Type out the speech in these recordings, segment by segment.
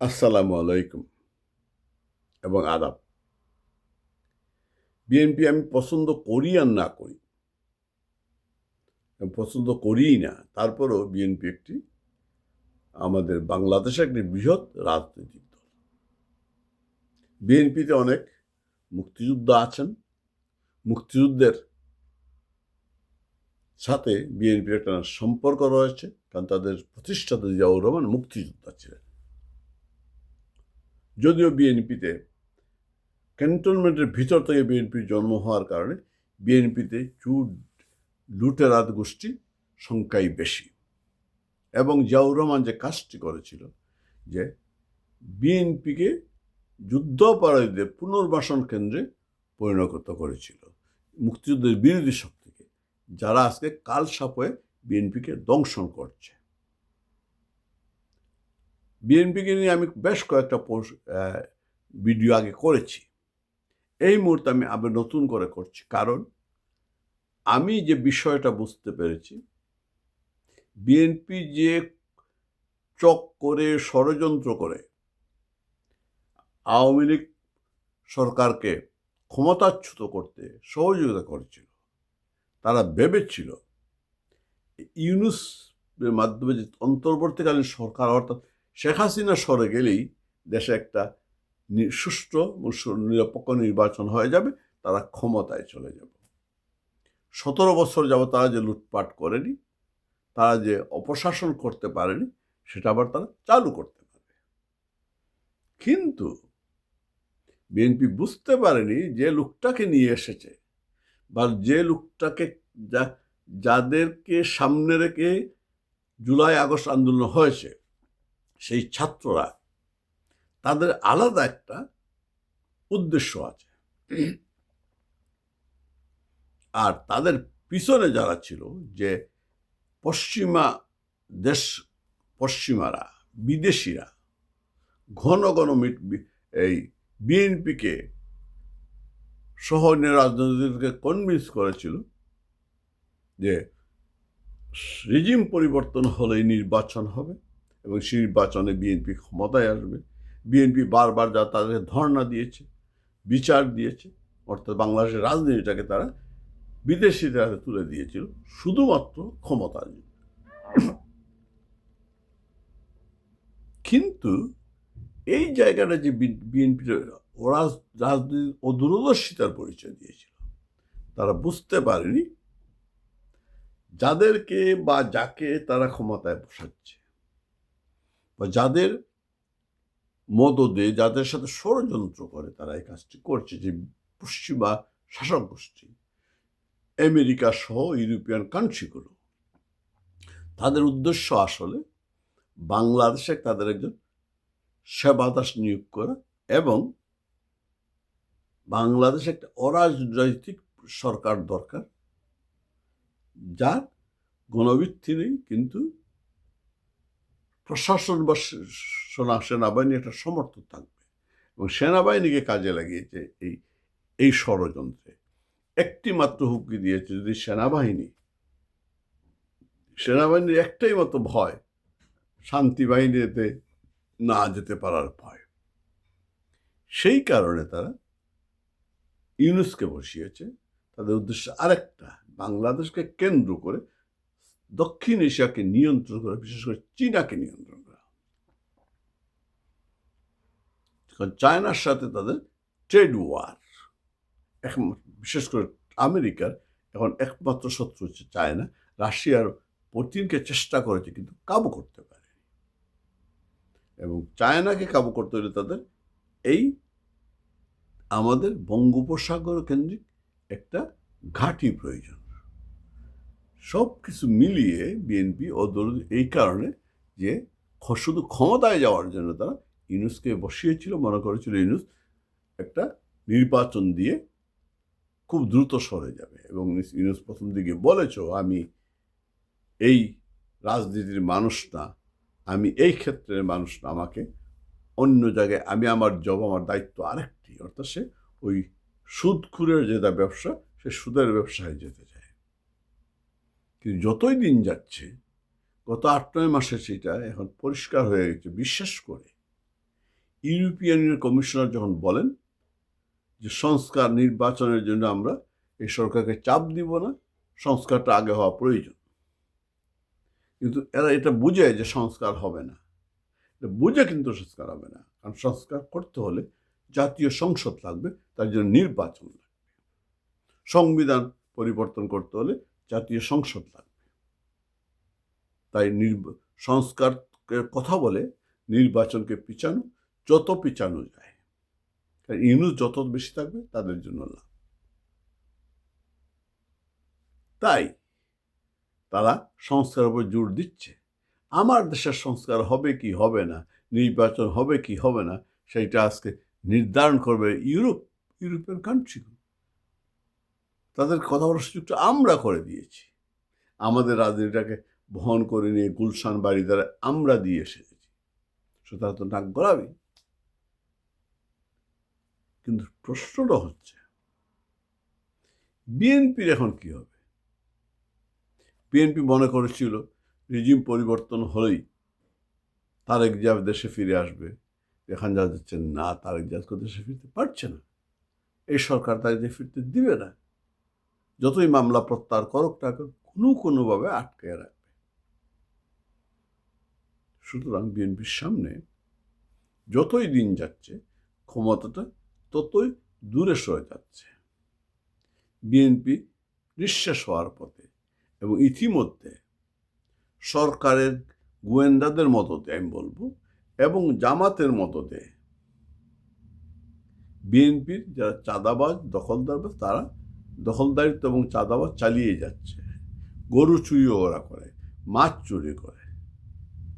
আসসালামু আলাইকুম এবং আদাব। বিএনপি আমি পছন্দ করি আর না করি। পছন্দ করিই না। তারপরও বিএনপি একটি আমাদের বাংলাদেশে একটি বৃহৎ রাজনৈতিক দল। বিএনপিতে অনেক মুক্তিযোদ্ধা আছেন। মুক্তিযুদ্ধের সাথে বিএনপির একটা সম্পর্ক রয়েছে। কারণ তাদের প্রতিষ্ঠাতা জিয়াউর রহমান মুক্তিযোদ্ধা ছিলেন। যদিও বিএনপিতে ক্যান্টনমেন্টের ভিতর থেকে বিএনপির জন্ম হওয়ার কারণে বিএনপিতে চুর লুটেরাত গোষ্ঠী সংখ্যাই বেশি। এবং জিয়াউর রহমান যে কাজটি করেছিল, যে বিএনপিকে যুদ্ধাপরাধীদের পুনর্বাসন কেন্দ্রে পরিণত করেছিল, মুক্তিযুদ্ধের বিরোধী শক্তিকে, যারা আজকে কাল সাপয়ে বিএনপিকে দংশন করছে। বিএনপিকে নিয়ে আমি বেশ কয়েকটা পোস্ট ভিডিও আগে করেছি। এই মুহূর্তে আমি আবার নতুন করে করছি। কারণ আমি যে বিষয়টা বুঝতে পেরেছি, বিএনপি যে চক করে, ষড়যন্ত্র করে আওয়ামী লীগ সরকারকে ক্ষমতাচ্যুত করতে সহযোগিতা করেছিল, তারা ভেবেছিল ইউনুসের মাধ্যমে যে অন্তর্বর্তীকালীন সরকার, অর্থাৎ শেখ হাসিনা সরে গেলেই দেশে একটা সুষ্ঠু নিরপেক্ষ নির্বাচন হয়ে যাবে, তারা ক্ষমতায় চলে যাবে। সতেরো বছর যাব তারা যে লুটপাট করেনি, তারা যে অপশাসন করতে পারেনি, সেটা আবার তারা চালু করতে পারবে কিন্তু বিএনপি বুঝতে পারেনি যে লোকটাকে নিয়ে এসেছে বা যে লোকটাকে যা, যাদেরকে সামনে রেখে জুলাই আগস্ট আন্দোলন হয়েছে সেই ছাত্ররা, তাদের আলাদা একটা উদ্দেশ্য আছে। আর তাদের পিছনে যারা ছিল, যে পশ্চিমা দেশ, পশ্চিমারা, বিদেশিরা, ঘন ঘন এই বিএনপিকে সহ রাজনীতিকে কনভিন্স করেছিল, যে রিজিম পরিবর্তন হলেই নির্বাচন হবে। এবং সেই নির্বাচনে বিএনপি ক্ষমতায় আসবে। বিএনপি বারবার যা তাদের ধর্ণা দিয়েছে, বিচার দিয়েছে, অর্থাৎ বাংলাদেশের রাজনীতিটাকে তারা বিদেশিদের হাতে তুলে দিয়েছিল, শুধুমাত্র ক্ষমতার জন্য। কিন্তু এই জায়গাটা যে বিএনপির ওরা রাজনীতি ও দূরদর্শিতার পরিচয় দিয়েছিল। তারা বুঝতে পারেনি যাদেরকে বা যাকে তারা ক্ষমতায় বসাচ্ছে। বা যাদের মদদে, যাদের সাথে ষড়যন্ত্র করে তারা এই কাজটি করছে, যে পশ্চিমা শাসক গোষ্ঠী, আমেরিকা সহ ইউরোপিয়ান কান্ট্রিগুলো, তাদের উদ্দেশ্য আসলে বাংলাদেশে তাদের একজন সেবাদাস নিয়োগ করা এবং বাংলাদেশ একটা অরাজনৈতিক সরকার দরকার, যার গণভিত্তি নেই, কিন্তু প্রশাসন বা সোনা, সেনাবাহিনী একটা সমর্থন থাকবে। এবং সেনাবাহিনীকে কাজে লাগিয়েছে এই এই ষড়যন্ত্রে। একটি মাত্র হুমকি দিয়েছে যদি সেনাবাহিনী, সেনাবাহিনীর একটাই মতো ভয়, শান্তি বাহিনীতে না যেতে পারার ভয়। সেই কারণে তারা ইউনুসকে বসিয়েছে। তাদের উদ্দেশ্য আরেকটা, বাংলাদেশকে কেন্দ্র করে দক্ষিণ এশিয়াকে নিয়ন্ত্রণ করা, বিশেষ করে চীনাকে নিয়ন্ত্রণ করা। কারণ চায়নার সাথে তাদের ট্রেড ওয়ার। এখন বিশেষ করে আমেরিকার এখন একমাত্র শত্রু হচ্ছে চায়না। রাশিয়ার পুতিনকে চেষ্টা করেছে, কিন্তু কাবু করতে পারে এবং চায়নাকে কাবু করতে হলে তাদের এই আমাদের বঙ্গোপসাগর কেন্দ্রিক একটা ঘাঁটি প্রয়োজন। সব কিছু মিলিয়ে বিএনপি ও এই কারণে যে শুধু ক্ষমতায় যাওয়ার জন্য তারা ইউনুসকে বসিয়েছিল, মনে করেছিল ইউনুস একটা নির্বাচন দিয়ে খুব দ্রুত সরে যাবে। এবং ইউনুস প্রথম দিকে বলেছ, আমি এই রাজনীতির মানুষ না, আমি এই ক্ষেত্রের মানুষ না, আমাকে অন্য জায়গায়, আমি আমার জব আমার দায়িত্ব আরেকটি। অর্থাৎ সে ওই সুদখুরের যেটা ব্যবসা, সে সুদের ব্যবসায় যেতে কিন্তু যতই দিন যাচ্ছে, গত আট, নয় মাসে সেটা এখন পরিষ্কার হয়ে গেছে। বিশ্বাস করে ইউরোপিয়ান ইউনিয়ন কমিশনার যখন বলেন যে সংস্কার নির্বাচনের জন্য আমরা এই সরকারকে চাপ দিব না, সংস্কারটা আগে হওয়া প্রয়োজন। কিন্তু এরা এটা বুঝে যে সংস্কার হবে না। এটা বুঝে কিন্তু সংস্কার হবে না। কারণ সংস্কার করতে হলে জাতীয় সংসদ লাগবে, তার জন্য নির্বাচন লাগবে। সংবিধান পরিবর্তন করতে হলে জাতীয় সংসদ লাগবে তাই সংস্কারের কথা বলে নির্বাচনকে পিছানো, যত পিছানো যায়। কারণ ইউনুস যত বেশি থাকবে, তাদের জন্য লাভ তাই তারা সংস্কারের উপর জোর দিচ্ছে। আমার দেশের সংস্কার হবে কি হবে না, নির্বাচন হবে কি হবে না, সেইটা আজকে নির্ধারণ করবে ইউরোপ, ইউরোপিয়ান কান্ট্রি তাদের কথা বলার সুযোগটা আমরা করে দিয়েছি। আমাদের রাজনীতিটাকে বহন করে নিয়ে গুলশান বাড়ি দ্বারা আমরা দিয়ে এসেছি। সুতরাং তো নাক গলাবি। কিন্তু প্রশ্নটা হচ্ছে, বিএনপির এখন কি হবে? বিএনপি মনে করেছিল রিজিম পরিবর্তন হলেই তারেক জিয়া দেশে ফিরে আসবে। এখান যা যাচ্ছে না, তারেক জিয়াকে দেশে ফিরতে পারছে না। এই সরকার তারেক ফিরতে দিবে না। যতই মামলা প্রত্যাহার করুক তাকে কোনো কোনোভাবে আটকে রাখবে। সুতরাং বিএনপির সামনে যতই দিন যাচ্ছে, ক্ষমতাটা ততই দূরে সরে যাচ্ছে। বিএনপি নিঃশ্বাস হওয়ার পথে এবং ইতিমধ্যে সরকারের গোয়েন্দাদের মদতে, আমি বলব, এবং জামাতের মদতে বিএনপির যারা চাঁদাবাজ, দখলদার, তারা দখলদারিত্ব এবং চাঁদাবাজ চালিয়ে যাচ্ছে। গরু চুরিও ওরা করে, মাছ চুরি করে।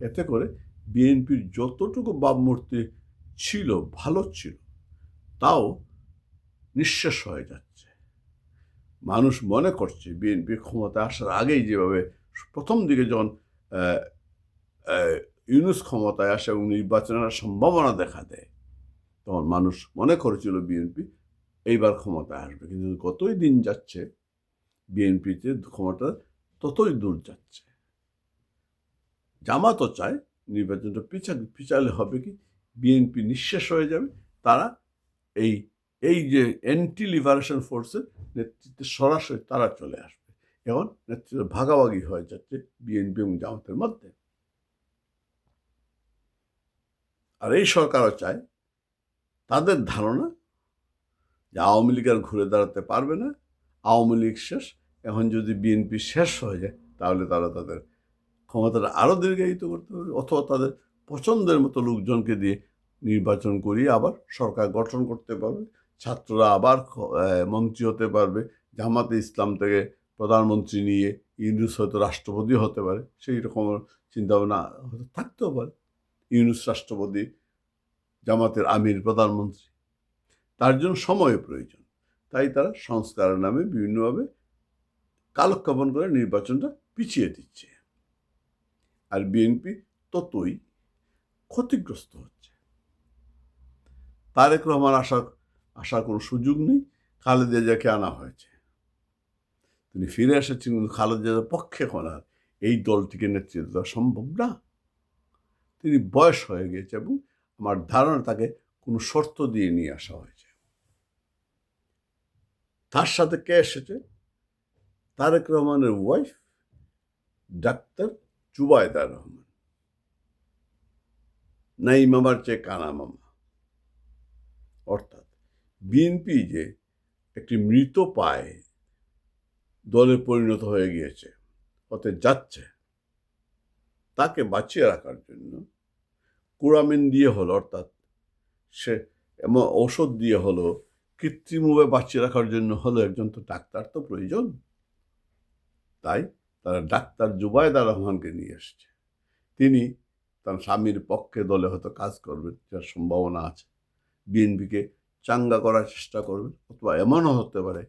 এতে করে বিএনপির যতটুকু ভাবমূর্তি ছিল, ভালো ছিল, তাও নিঃশেষ হয়ে যাচ্ছে। মানুষ মনে করছে বিএনপি ক্ষমতা আসার আগেই যেভাবে প্রথম দিকে যখন ইউনুস ক্ষমতায় আসে এবং নির্বাচনের সম্ভাবনা দেখা দেয়, তখন মানুষ মনে করেছিল বিএনপি এইবার ক্ষমতায় আসবে। কিন্তু কতই দিন যাচ্ছে, বিএনপিতে ক্ষমতা ততই দূর যাচ্ছে। জামাতও চায় নির্বাচনটা পিছা, পিছালে হবে কি? বিএনপি নিঃশেষ হয়ে যাবে। তারা এই এই যে অ্যান্টি লিবারেশন ফোর্সের নেতৃত্বে সরাসরি তারা চলে আসবে। এখন নেতৃত্ব ভাগাভাগি হয়ে যাচ্ছে বিএনপি এবং জামাতের মধ্যে। আর এই সরকারও চায় তাদের ধারণা যে আওয়ামী লীগ আর ঘুরে দাঁড়াতে পারবে না। আওয়ামী লীগ শেষ, এখন যদি বিএনপি শেষ হয়ে যায়, তাহলে তারা তাদের ক্ষমতাটা আরও দীর্ঘায়িত করতে পারবে অথবা তাদের পছন্দের মতো লোকজনকে দিয়ে নির্বাচন করিয়ে আবার সরকার গঠন করতে পারবে। ছাত্ররা আবার মন্ত্রী হতে পারবে। জামাতে ইসলাম থেকে প্রধানমন্ত্রী নিয়ে ইউনুস হয়তো রাষ্ট্রপতি হতে পারে, সেই রকম চিন্তাভাবনা হয়তো থাকতেও পারে। ইউনুস রাষ্ট্রপতি, জামাতের আমির, প্রধানমন্ত্রী। তার জন্য সময় প্রয়োজন। তাই তারা সংস্কারের নামে বিভিন্নভাবে কালক্ষেপণ করে নির্বাচনটা পিছিয়ে দিচ্ছে। আর বিএনপি ততই ক্ষতিগ্রস্ত হচ্ছে। তারেক রহমান আসার আসার কোনো সুযোগ নেই, খালেদা জিয়াকে আনা হয়েছে। তিনি ফিরে এসেছেন, কিন্তু খালেদা পক্ষে এখন এই দলটিকে নেতৃত্ব দেওয়া সম্ভব না। তিনি বয়স হয়ে গিয়েছে এবং আমার ধারণা তাকে কোনো শর্ত দিয়ে নিয়ে আসা হয়েছে। তার সাথে কে এসেছে? তারেক রহমানের ওয়াইফ ডাক্তার জুবায়দা রহমান। নাই মামার চেয়ে কানা মামা। অর্থাৎ বিএনপি যে একটি মৃত পায়, দলে পরিণত হয়ে গিয়েছে হতে যাচ্ছে। তাকে বাঁচিয়ে রাখার জন্য কুরামিন দিয়ে হলো, অর্থাৎ সে এমন ঔষধ দিয়ে হলো কৃত্রিমভাবে বাঁচিয়ে রাখার জন্য হলো একজন তো ডাক্তার তো প্রয়োজন। তাই তারা ডাক্তার জুবায়দা রহমানকে নিয়ে এসছে। তিনি তার স্বামীর পক্ষে দলে হয়তো কাজ করবেন, যার সম্ভাবনা আছে। বিএনপিকে চাঙ্গা করার চেষ্টা করবেন, অথবা এমনও হতে পারে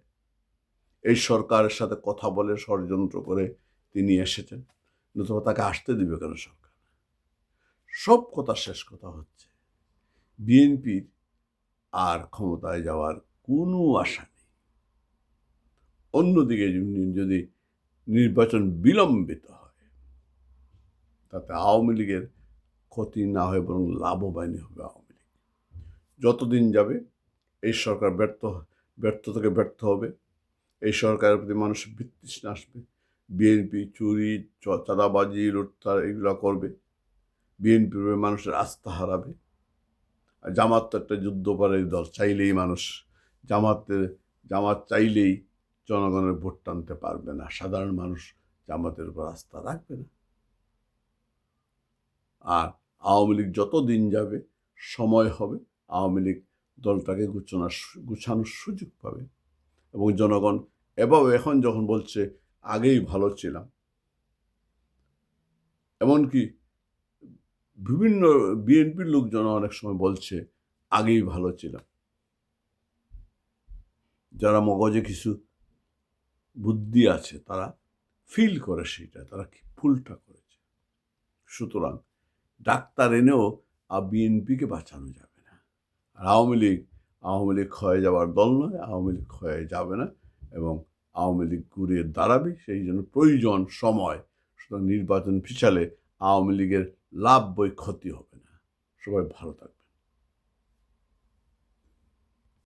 এই সরকারের সাথে কথা বলে ষড়যন্ত্র করে তিনি এসেছেন, নতুবা তাকে আসতে দিবে কেন সরকার? সব কথা শেষ কথা হচ্ছে। বিএনপির আর ক্ষমতায় যাওয়ার কোনো আশা নেই। অন্যদিকে যদি- নির্বাচন বিলম্বিত হয়, তাতে আওয়ামী লীগের ক্ষতি না হয় বরং লাভবানই হবে আওয়ামী লীগ। যতদিন যাবে, এই সরকার ব্যর্থ ব্যর্থ থেকে ব্যর্থ হবে। এই সরকারের প্রতি মানুষের বিতৃষ্ণা আসবে। বিএনপি চুরি চাঁদাবাজি, লুটতার, এগুলো করবে। বিএনপির মানুষের আস্থা হারাবে। জামাত তো একটা যুদ্ধপরের দল চাইলেই মানুষ, জামাতের, জামাত চাইলেই জনগণের ভোট টানতে পারবে না। সাধারণ মানুষ জামাতের উপর আস্থা রাখবে না। আর আওয়ামী লীগ যত দিন যাবে, সময় হবে, আওয়ামী লীগ দলটাকে গুছানোর গুছানোর সুযোগ পাবে। এবং জনগণ এভাবে এখন যখন বলছে, আগেই ভালো ছিলাম। এমনকি বিভিন্ন বিএনপির লোকজন অনেক সময় বলছে, আগেই ভালো ছিলাম। যারা মগজে কিছু বুদ্ধি আছে, তারা ফিল করে সেটা, তারা কি ভুলটা করেছে? সুতরাং ডাক্তার এনেও আর বিএনপিকে বাঁচানো যাবে না। আর আওয়ামী লীগ আওয়ামী লীগ ক্ষয়ে যাওয়ার দল নয়, আওয়ামী লীগ ক্ষয়ে যাবে না এবং আওয়ামী লীগ ঘুরিয়ে দাঁড়াবে, সেই জন্য প্রয়োজন সময়। সুতরাং নির্বাচন পিছালে আওয়ামী লীগের লাভ বই ক্ষতি হবে না। সবাই ভালো থাকবে